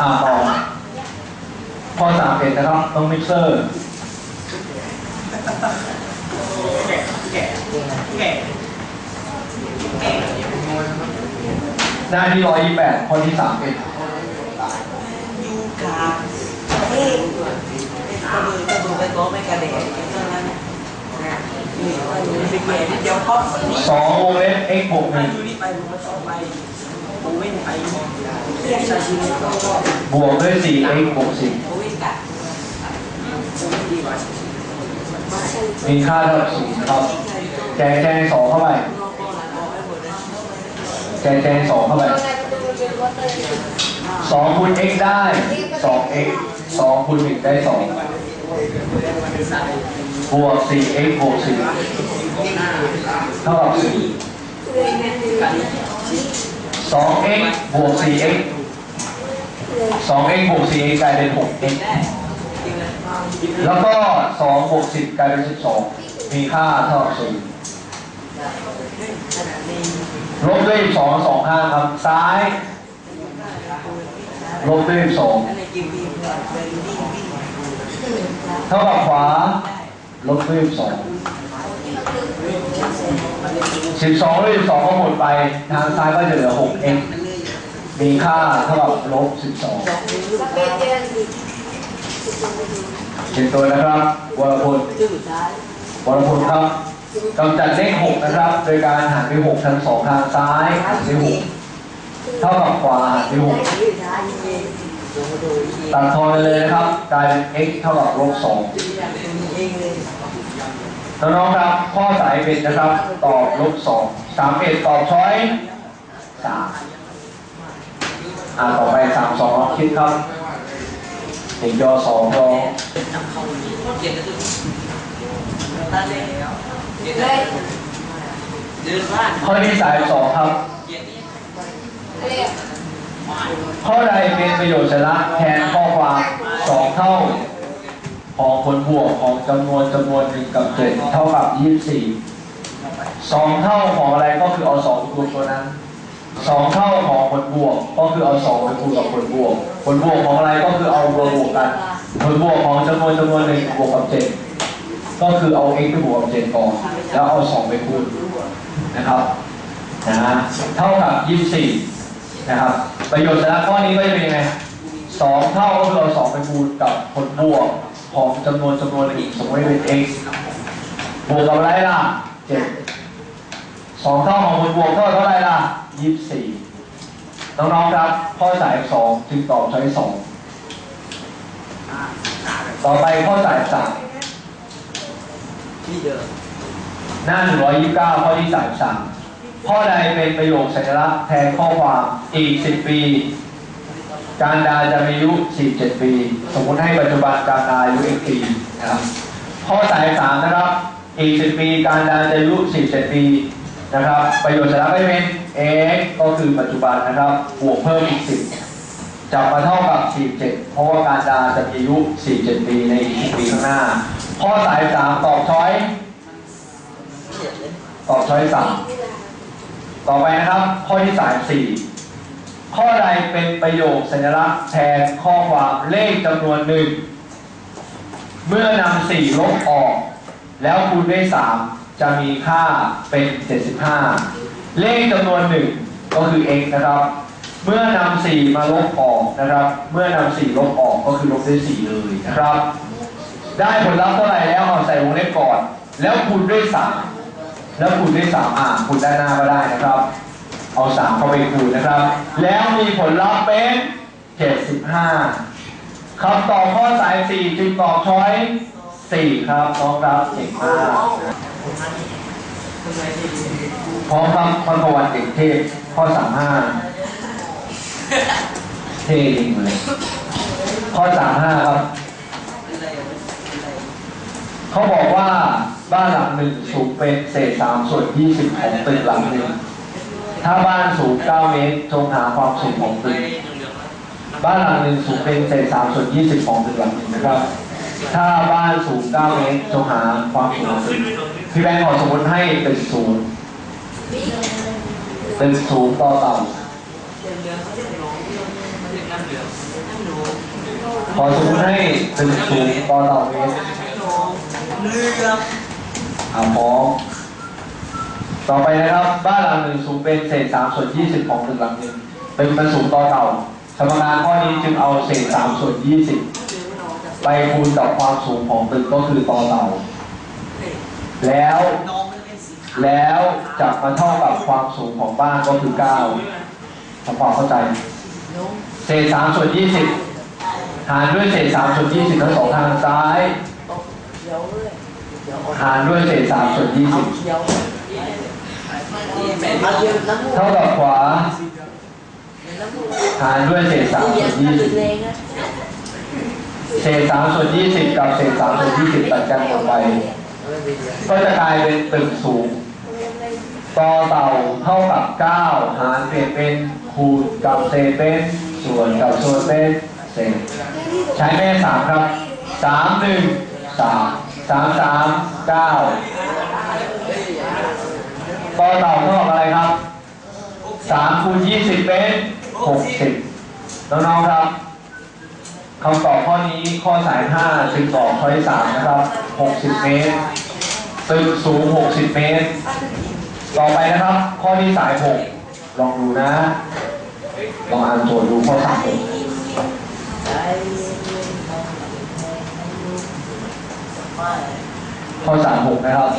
อ่าต่อข้อสามเอ็ดนะครับต้องมิกเซอร์หน้าที่ร้อยยี่แปดข้อที่สามเอ็ดยูคาเอ๊ะกระเบือกระเบือไปโต๊ะไม่กระเดะเท่านั้นนี่เป็นแก่นิดเดียวเพราะสองวงเล็บ x บวกหนึ่ง บวกด้วยสี่ x บวกสิบมีค่าเท่ากับศูนย์นะครับ แจกแจงสองเข้าไป แจกแจงสองเข้าไปสองคูณ x ได้สอง x สองคูณหนึ่งได้สองบวกสี่ x บวกสี่เท่ากับสี่ สอง x บวกสี่ x สอง x บวกสี่ x กลายเป็นหก x แล้วก็สองบวกสิบกลายเป็นสิบสองมีค่าเท่ากับศูนย์ลบด้วยสองสองข้าครับ ซ้าย ลบด้วยสองอะไรกินดีเท่ากับขวา ลบด้วยสอง สิบสองด้วยสองก็หมดไป ทางซ้ายก็จะเหลือหก x มีค่าเท่ากับลบสิบสองเห็นตัวนะครับ วรพลวรพลครับกำจัดเลขหกนะครับ โดยการหารด้วยหกทั้งสองทางซ้ายหารด้วยหกเท่ากับขวาหารด้วยหกตัดทอนไปเลยนะครับกลายเป็น x เท่ากับลบสอง น้องๆครับข้อสายเป็นนะครับ ตอบลบสองสามเอ็ดตอบช้อยสามอ่าต่อไปสามสองคิดครับเด็กยอสองรอเข้าเรียรติเดินบ้านข้อที่สายสองครับ ข้อใดเป็นประโยชน์ชนะแทนข้อความสองเท่า ของผลบวกของจำนวนจำนวนหนึ่งกับเจ็ดเท่ากับยี่สิบสี่สองเท่าของอะไรก็คือเอาสองรวมตัวนั้นสองเท่าของผลบวกก็คือเอาสองไปคูณกับผลบวก ผลบวกของอะไรก็คือเอารวมบวกกัน ผลบวกของจำนวนจำนวนหนึ่งบวกกับเจ็ดก็คือเอา x ไปบวกกับเจ็ดก่อนแล้วเอาสองไปคูณนะครับนะฮะเท่ากับยี่สิบสี่นะครับประโยชน์ชนะข้อนี้ก็จะเป็นยังไงสองเท่าก็คือเอาสองไปคูณกับผลบวก ของจำนวนจำนวนหนึ่งสมมติเป็น x บวกกับอะไรล่ะเจ็ดสองเท่าของผลบวกเท่าเท่าไรล่ะยี่สิบสี่น้องๆครับ ข้อสายสองจึงตอบใช้สองต่อไปข้อสายสามที่เดิมหน้า129ข้อที่33ข้อใดเป็นประโยคสัญลักษณ์แทนข้อความอีก10ปี การดาจะมีอายุ 47 ปี สมมติให้ปัจจุบันการดาอายุ x ปีนะครับข้อสาย3นะครับอีก10ปีการดาจะอายุ 47 ปีนะครับ ประโยชน์สัญลักษณ์ก็จะเป็น x ก็คือปัจจุบันนะครับบวกเพิ่มอีก 10จับมาเท่ากับ 47 เพราะว่าการดาจะมีอายุ 47 ปีในอีกปีข้างหน้า ข้อสาย3ตอบช้อยตอบช้อยสามต่อไปนะครับ ข้อที่สามสี่ ข้อใดเป็นประโยคสัญลักษณ์แทนข้อความเลขจำนวนหนึ่ง เมื่อนำสี่ลบออก แล้วคูณด้วยสามจะมีค่าเป็น 75 เลขจำนวนหนึ่งก็คือ x นะครับ เมื่อนำสี่มาลบออกนะครับ เมื่อนำสี่ลบออกก็คือลบด้วยสี่เลยนะครับ ได้ผลลัพธ์เท่าไหร่แล้วเอาใส่วงเล็บก่อน แล้วคูณด้วยสามแล้วคูณด้วยสามอะคูณด้านหน้าก็ได้นะครับ เอาสามเข้าไปคูณนะครับ แล้วมีผลลัพธ์เป็นเจ็ดสิบห้าคำตอบข้อสายสี่จึงตอบช้อยสี่ครับน้องครับเก่งมากพร้อมครับพันประวัติเด็กเทพข้อสามห้าเท่จริงเลยข้อสามห้าครับ เขาบอกว่าบ้านหลังหนึ่งสูงเป็นเศษสามส่วนยี่สิบของตึกหลังหนึ่ง ถ้าบ้านสูงเก้าเมตร จงหาความสูงของตึกบ้านหลังหนึ่งสูงเป็นเศษสามส่วนยี่สิบของตึกหลังหนึ่งนะครับ ถ้าบ้านสูงเก้าเมตร จงหาความสูงของตึกพี่แบงค์ขอสมมติให้ตึกสูงตึกสูงต่อต่ำเดือนเขาจะร้องเรื่องมันจะนั่งเหลืองขอสมมติให้ตึกสูงต่อเต่าเมตรเรืออ่าพร้อม ต่อไปนะครับ บ้านหลังหนึ่งสูงเป็นเศษสามส่วนยี่สิบของตึกหลังหนึ่งตึกมันสูงต่อเต่าสมการข้อนี้จึงเอาเศษสามส่วนยี่สิบไปคูณกับความสูงของตึกก็คือต่อเต่า แล้ว แล้วจะมาเท่ากับความสูงของบ้านก็คือเก้าทำความเข้าใจ เศษสามส่วนยี่สิบหารด้วยเศษสามส่วนยี่สิบทั้งสองทางซ้าย หารด้วยเศษสามส่วนยี่สิบ เท่ากับขวา หารด้วยเศษสามส่วนยี่สิบเศษสามส่วนยี่สิบกับเศษสามส่วนยี่สิบตัดกันออกไป ก็จะกลายเป็นตึกสูงต่อเต่าเท่ากับเก้าหารเปลี่ยนเป็นคูณกับเศษเป็นส่วนกับส่วนเป็นเศษใช้แม่สามครับสามหนึ่งสามสามสามเก้า อเต่าเท่ากับอะไรครับสามคูณยี่สิบเป็นหกสิบน้องๆครับคำตอบข้อนี้ข้อสาย5จึงบอกข้อที่3นะครับ60เมตรตึกสูง60เมตร ต่อไปนะครับ ข้อที่สาย6ลองดูนะ ลองอ่านโจทย์ดูข้อสายไม่ข้อสาย6นะครับ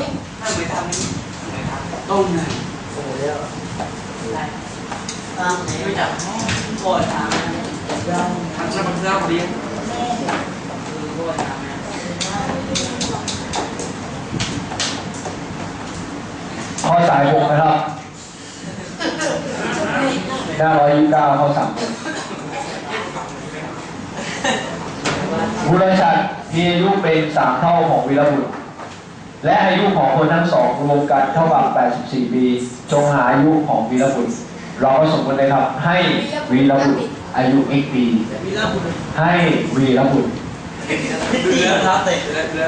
ต้มนะโอ้ยตั้งไม่จับแม่โกดทางมันจะมันเล่าดีโกดทางข้อสายหกนะครับหน้าร้อยยี่สิบเก้าข้อสามบุรชัดมีอายุเป็นสามเท่าของวีรบุรุษ และอายุของคนทั้งสองรวมกันเท่ากับ 84 ปี จงหาอายุของวีรบุตร เราก็สมมติเลยครับ ให้วีรบุตรอายุ x ปีมีเล่าบุญให้วีรบุตรเรือครับเตะเรือเรือ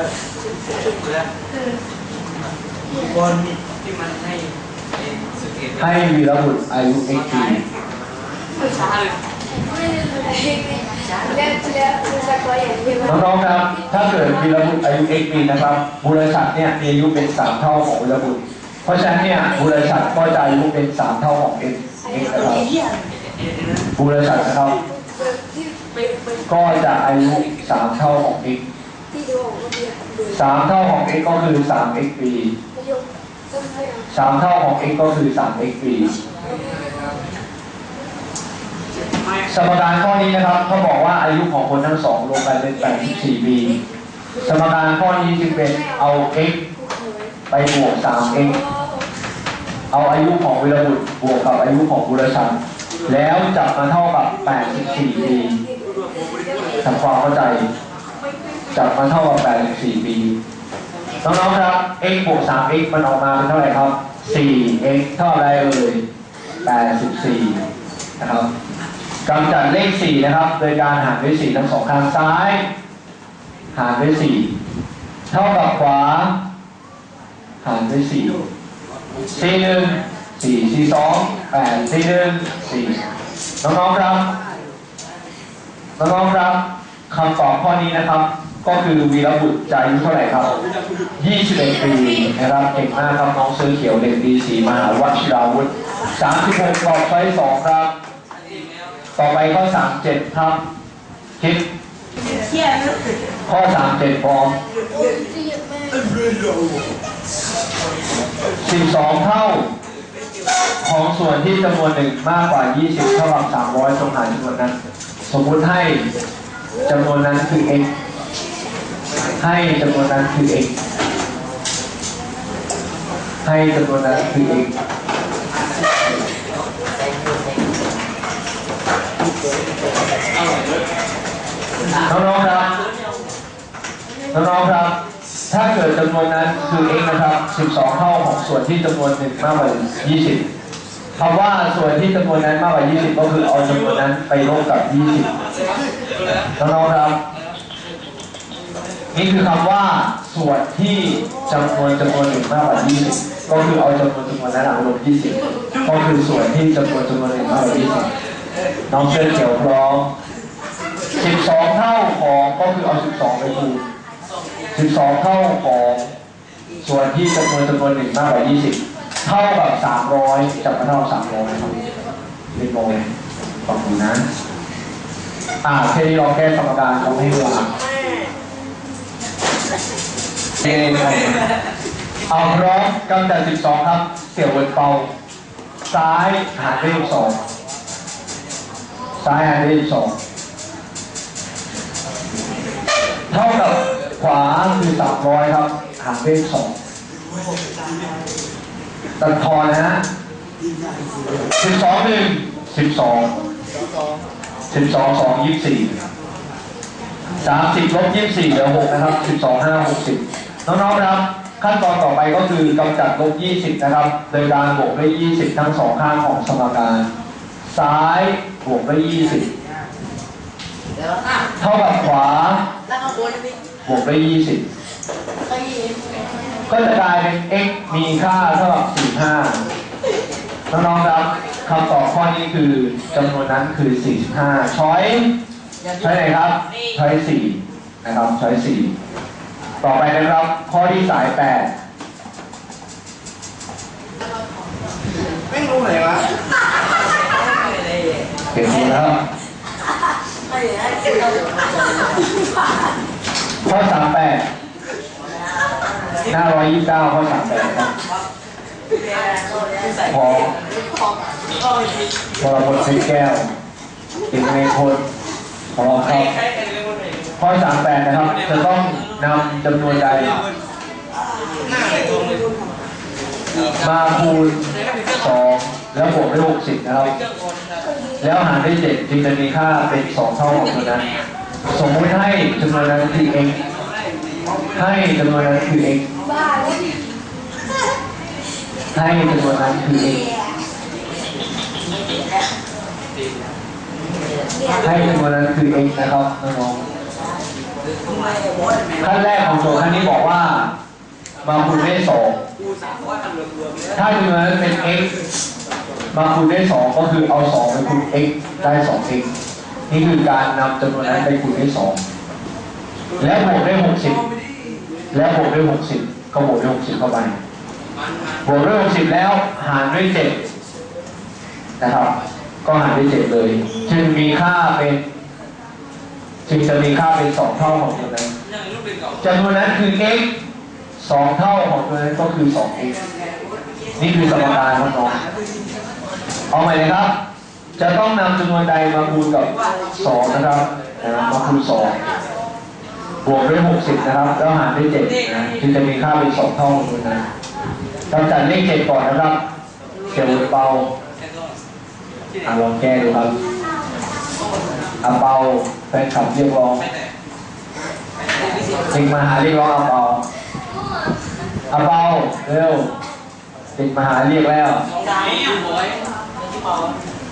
เรือบอลที่มันให้สุดเอ็ดให้วีรบุตรอายุ x ปีช้าเลย น้องๆครับ ถ้าเกิดวีรบุตรอายุ x ปีนะครับบุรชัดเนี่ยมีอายุเป็น 3 เท่าของวีรบุตรเพราะฉะนั้นเนี่ยบุรชัดก็จะอายุเป็น 3 เท่าของ x นะครับบุรชัดนะครับ ก็จะอายุ 3 เท่าของ x 3 เท่าของ x ก็คือ 3x ปี 3 เท่าของ x ก็คือ 3x ปี สมการข้อนี้นะครับเขาบอกว่าอายุของคนทั้งสองรวมกันเป็น 84 ปี สมการข้อนี้จึงเป็นเอา x ไปบวก 3x เอาอายุของวิรบุตรบวกกับอายุของบุรชัน แล้วจับมาเท่ากับ 84 ปีทำความเข้าใจ จับมาเท่ากับ 84 ปีน้องๆครับ x บวก 3x มันออกมาเป็นเท่าไหร่ครับ 4x เท่าไรเอ่ย84 นะครับ กำจัดเลข4นะครับ โดยการหารด้วย4ทั้งสองข้างซ้าย หารด้วย4เท่ากับขวา หารด้วย4 4 1 4 4 2 8 4 1 4น้องๆครับน้องๆครับคำตอบข้อนี้นะครับ ก็คือวีรบุตรจะอายุเท่าไหร่ครับ 21 ปีนะครับเก่งมากครับน้องเสื้อเขียวเด็กดีสีมหาวชิราวุธ36ตอบช้อย2ครับ ต่อไปข้อ37ครับคิดเที่ยงนะข้อ37พร้อม12เท่า ของส่วนที่จำนวนหนึ่งมากกว่า 20 เท่ากับ300จงหาจำนวนนั้น สมมุติให้จำนวนนั้นคือ x ให้จำนวนนั้นคือ x ให้จำนวนนั้นคือ x น้องๆครับ น้องๆครับ ถ้าเกิดจำนวนนั้นคือ x นะครับ 12 เท่าของส่วนที่จำนวนหนึ่งมากกว่า 20คำว่าส่วนที่จำนวนนั้นมากกว่า 20 ก็คือเอาจำนวนนั้นไปลบกับ 20 น้องๆครับ นี่คือคำว่าส่วนที่จำนวนจำนวนหนึ่งมากกว่า 20ก็คือเอาจำนวนจำนวนนั้นลบ20 ก็คือส่วนที่จำนวนจำนวนหนึ่งมากกว่า20 น้องเสื้อเขียวพร้อม 12 เท่าของก็คือเอา 12 ไปคูณ 12 เท่าของส่วนที่จำนวนจำนวนหนึ่งมากกว่า 20 เท่ากับ 300จับมาเท่ากับ300นะครับเป็นโมเลยฟังดูนะ อ่าแค่นี้เราแก้สมการเราให้เวลาเอ้ยเอาพร้อมกำจัด12 ครับ เสี่ยวเวิร์ดเปาซ้ายหารด้วย12ซ้ายหารด้วย12 เท่ากับขวาคือสามร้อยครับ หารด้วยสองตัดทอนนะฮะสิบสองหนึ่งสิบสองสิบสองสองยี่สิบสี่สามสิบลบยี่สิบสี่เหลือหกนะครับสิบสองห้าหกสิบน้องๆนะครับ ขั้นตอนต่อไปก็คือกำจัดลบ20นะครับ โดยการบวกด้วย20ทั้งสองข้างของสมการ ซ้ายบวกด้วยเดี๋ยวอะ20เท่ากับขวา แล้วข้างบนนี่บวกด้วยก็ยี20ก็จะกลายเป็น x มีค่าเท่ากับ45น้องๆครับคำตอบข้อนี้คือจำนวนนั้นคือ 45 ช้อยช้อยไหนครับ ช้อย4นะครับ ช้อย4ต่อไปนะครับ ข้อที่สาย 8 ไม่รู้ไหนวะเปลี่ยนมือแล้ว ข้อสามแปดหน้าร้อยยี่สิบเก้าข้อสามแปดครับพอพอเราบทใช้แก้วติดในคนพอราครับข้อสามแปดนะครับ จะต้องนำจำนวนใด มาคูณสองแล้วบวกด้วยหกสิบนะครับ แล้วหารด้วยเจ็ดจึงจะมีค่าเป็นสองเท่าของตัวนั้น สมมุติให้จำนวนนั้นคือ x ให้จำนวนนั้นคือ x ให้จำนวนนั้นคือ x ให้จำนวนนั้นคือ x นะครับน้องขั้นแรกของโจทย์ขั้นนี้บอกว่ามาคูณได้สองถ้าจำนวนนั้นเป็น x มาคูณด้สองก็คือเอาสองไปคูณ x ได้สอง x นี่คือการนำจำนวนนั้นไปคูณด้สองแล้วบวกด้หกสิบแล้วบวกด้วยหกสิบก็บวกด้วยหกสิบเข้าไปบวกด้วยหกสิบแล้วหารด้วยเจ็ดนะครับ ก็หารด้วยเจ็ดเลยจึงมีค่าเป็นจึงจะมีค่าเป็นสองเท่าของตัวนนั้นจำนวนนั้นคือ x สองเท่าของตัวนนั้นก็คือสอง x นี่คือสมการครับน้อง เอาใหม่เลยครับ จะต้องนำจำนวนใดมาคูณกับสองนะครับนะมาคูณสองบวกด้วยหกสิบนะครับ แล้วหารด้วยเจ็ดนะจึงจะมีค่าเป็นสองเท่าของตัวนั้นกำจัดเลขเจ็ดก่อนนะครับเกี่ยวกับเปาอะลองแก้ดูครับอาเปาแฟนคลับเรียกร้องเด็กมาหาเรียกร้องอาเปาอาเปาเร็วเด็กมาหาเรียกแล้ว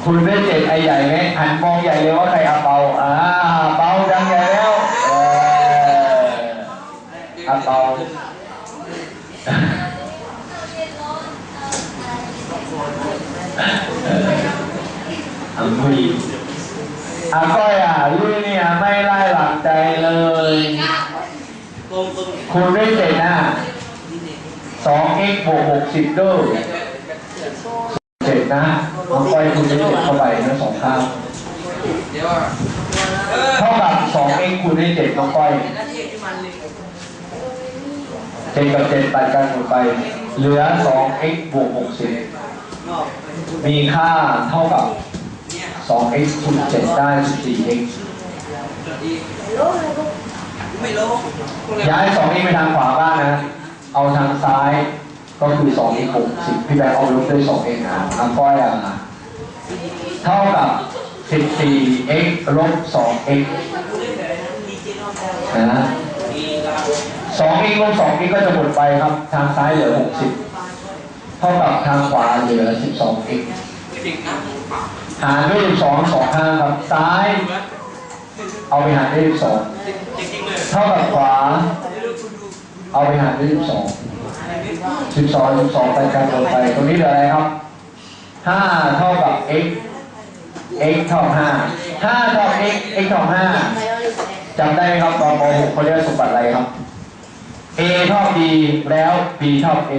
คุณได้เจ็ดไอใหญ่ไหมหันมองใหญ่เลยว่าใครอาเปาอ่าเปาดังใหญ่แล้วเอออาเปาอัมพีอาก้อยอะลุยเนี่ยไม่ไล่หลังใจเลยตรงตรงคุณได้เจ็ดนะสอง x บวกหกสิบด้วยเจ็ดนะ น้องก้อยคุณได้เจ็ดเข้าไปนะสองข้างเดี๋ยวเออเท่ากับ 2x คูณด้วย7น้องก้อยเจ็ดกับเจ็ดตัดกันหมดไป เหลือ 2x บวก60มีค่าเท่ากับ 2x คูณ7ได้ 14x ไม่รู้ย้าย 2x ไปทางขวาบ้างนะ เอาทางซ้ายก็คือ 2x 60พี่แบงค์เอาลบด้วยสองเองนะน้องก้อยอะ เท่ากับ 14x ลบ 2x นะสองเองลบสองเองก็จะหมดไปครับ ทางซ้ายเหลือหกสิบเท่ากับทางขวาเหลือสิบสองเองจริงนะหารด้วยสิบสองสองข้างครับ ซ้าย เอาไปหารด้วยสิบสองจริงจริงเท่ากับขวา เอาไปหารด้วยสิบสองสิบสองสิบสองตัดกันหมดไป ตรงนี้เหลืออะไรครับ ห้าเท่ากับ x x เท่ากับห้าห้าเท่ากับ x x เท่ากับห้าจำได้ไหมครับตอนม .6 เขาเรียกสมบัติอะไรครับ A เท่า B แล้ว B เท่า A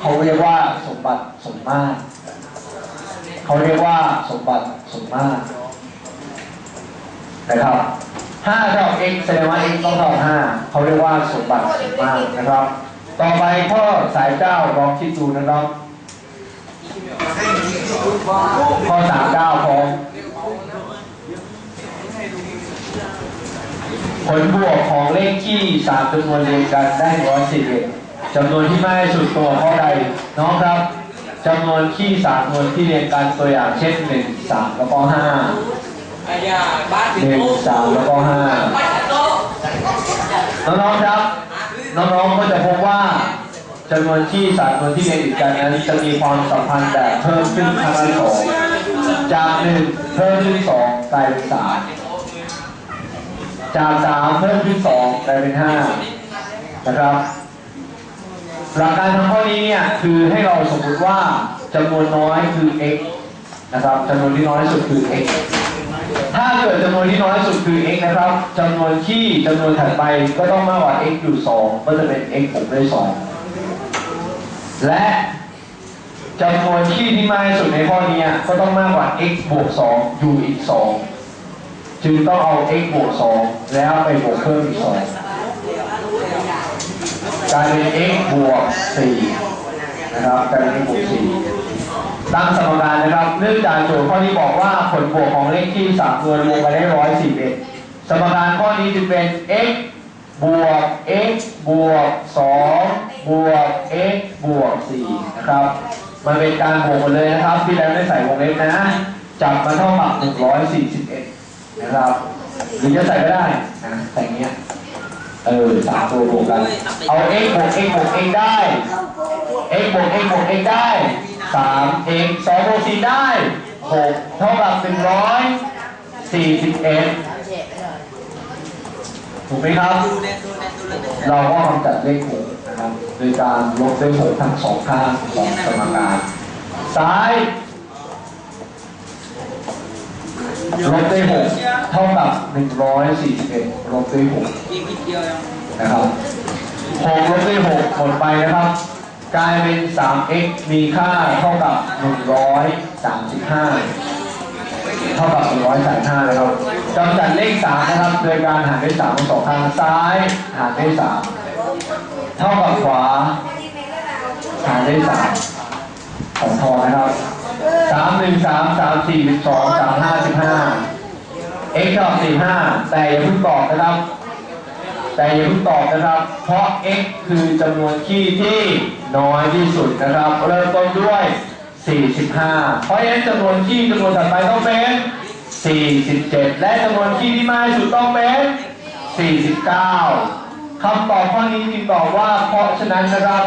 เขาเรียกว่าสมบัติสมมาตรเขาเรียกว่าสมบัติสมมาตรนะครับ5เท่า x แสดงว่า x ต้องเท่า5เขาเรียกว่าสมบัติสมมาตรนะครับ ต่อไปข้อสายเก้าลองคิดดูนะครับ ข้อสามเก้าพอมผลบวกของเลขที่สามจำนวนเรียงกันได้ร้อยสิบเอ็ดจำนวนที่มากที่สุดตัวข้อใดน้องครับจำนวนที่สามจำนวนที่เรียงกันตัวอย่างเช่นหนึ่งสามแล้วก็ห้าหนึ่งสามแล้วก็ห้าน้องๆครับ น้องๆก็จะพบว่า จำนวนที่สามจำนวนที่เรียงติดกันนั้นจะมีความสัมพันธ์แบบเพิ่มขึ้นครั้งละสองจากหนึ่งเพิ่มขึ้นสองกลายเป็นสามจากสามเพิ่มขึ้นสองกลายเป็นห้านะครับหลักการทำข้อนี้เนี่ยคือให้เราสมมติว่าจำนวนน้อยคือ x นะครับจำนวนที่น้อยสุดคือ x ถ้าเกิดจำนวนที่น้อยสุดคือ x นะครับจำนวนที่จำนวนถัดไปก็ต้องมากกว่า x อยู่ 2 ก็จะเป็น x บวกด้วย2 และจำนวนที่ที่มากที่สุดในข้อนี้ก็ต้องมากกว่า x บวก2อยู่อีก 2 จึงต้องเอา x บวก2แล้วไปบวกเพิ่มอีก 2กลายเป็น x บวก4นะครับกลายเป็น x บวก4ตั้งสมการนะครับ เนื่องจากโจทย์ข้อนี้บอกว่าผลบวกของเลขที่3ตัวรวมกันได้141สมการข้อนี้จึงเป็น x บวก x บวก2 บวก x บวก 4 นะครับ มันเป็นการบวกหมดเลยนะครับที่แล้วไม่ใส่วงเล็บนะ จับมาเท่ากับ 141 นะครับ หรือจะใส่ก็ได้นะแต่เงี้ย เออสามตัวบวกกัน เอา x บวก x บวก x ได้ x บวก x บวก x ได้สาม x สองบวกสี่ได้หกเท่ากับหนึ่งร้อยสี่สิบเอ็ดถูกไหมครับเนี่ยดูเนี่ยดูแล้วเนี่ยเราก็กำจัดเลขหก นะครับโดยการลบด้วยหกทั้งสองข้างของสมการซ้ายลบด้วยหกเท่ากับหนึ่งร้อยสี่สิบเอ็ดลบด้วยหกนนิดเดียวยังนะครับหกลบด้วยหกหมดไปนะครับ กลายเป็น 3x มีค่าเท่ากับ135เท่ากับ135นะครับกำจัดเลข3นะครับ โดยการหารด้วย3ทั้งสองข้างซ้ายหารด้วย3 เท่ากับขวาหารด้วย3ของทอนะครับ3 1 3 3 4 12 3 5 15 x เท่ากับ45แต่อย่าเพิ่งตอบนะครับ แต่อย่าเพิ่งตอบนะครับ เพราะ x คือจำนวนขี้ที่น้อยที่สุดนะครับ เริ่มต้นด้วย 45 เพราะฉะนั้นจำนวนขี้จำนวนถัดไปต้องเป็น 47 และจำนวนขี้ที่มากที่สุดต้องเป็น 49 คำตอบข้อนี้จึงตอบว่าเพราะฉะนั้นนะครับ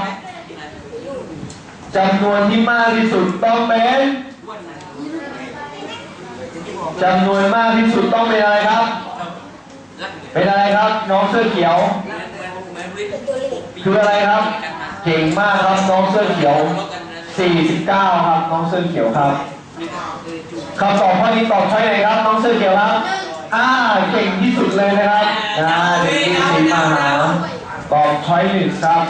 จำนวนที่มากที่สุดต้องเป็นจำนวนมากที่สุดต้องเป็นอะไรครับ เป็นอะไรครับ น้องเสื้อเขียว คืออะไรครับ เก่งมากครับน้องเสื้อเขียว 49 ครับน้องเสื้อเขียวครับคำตอบข้อนี้ตอบใช่ไหนครับ น้องเสื้อเขียวครับ อ่าเก่งที่สุดเลยนะครับอ่าเด็กที่สีมาหาตอบช้อยหนึ่งครับ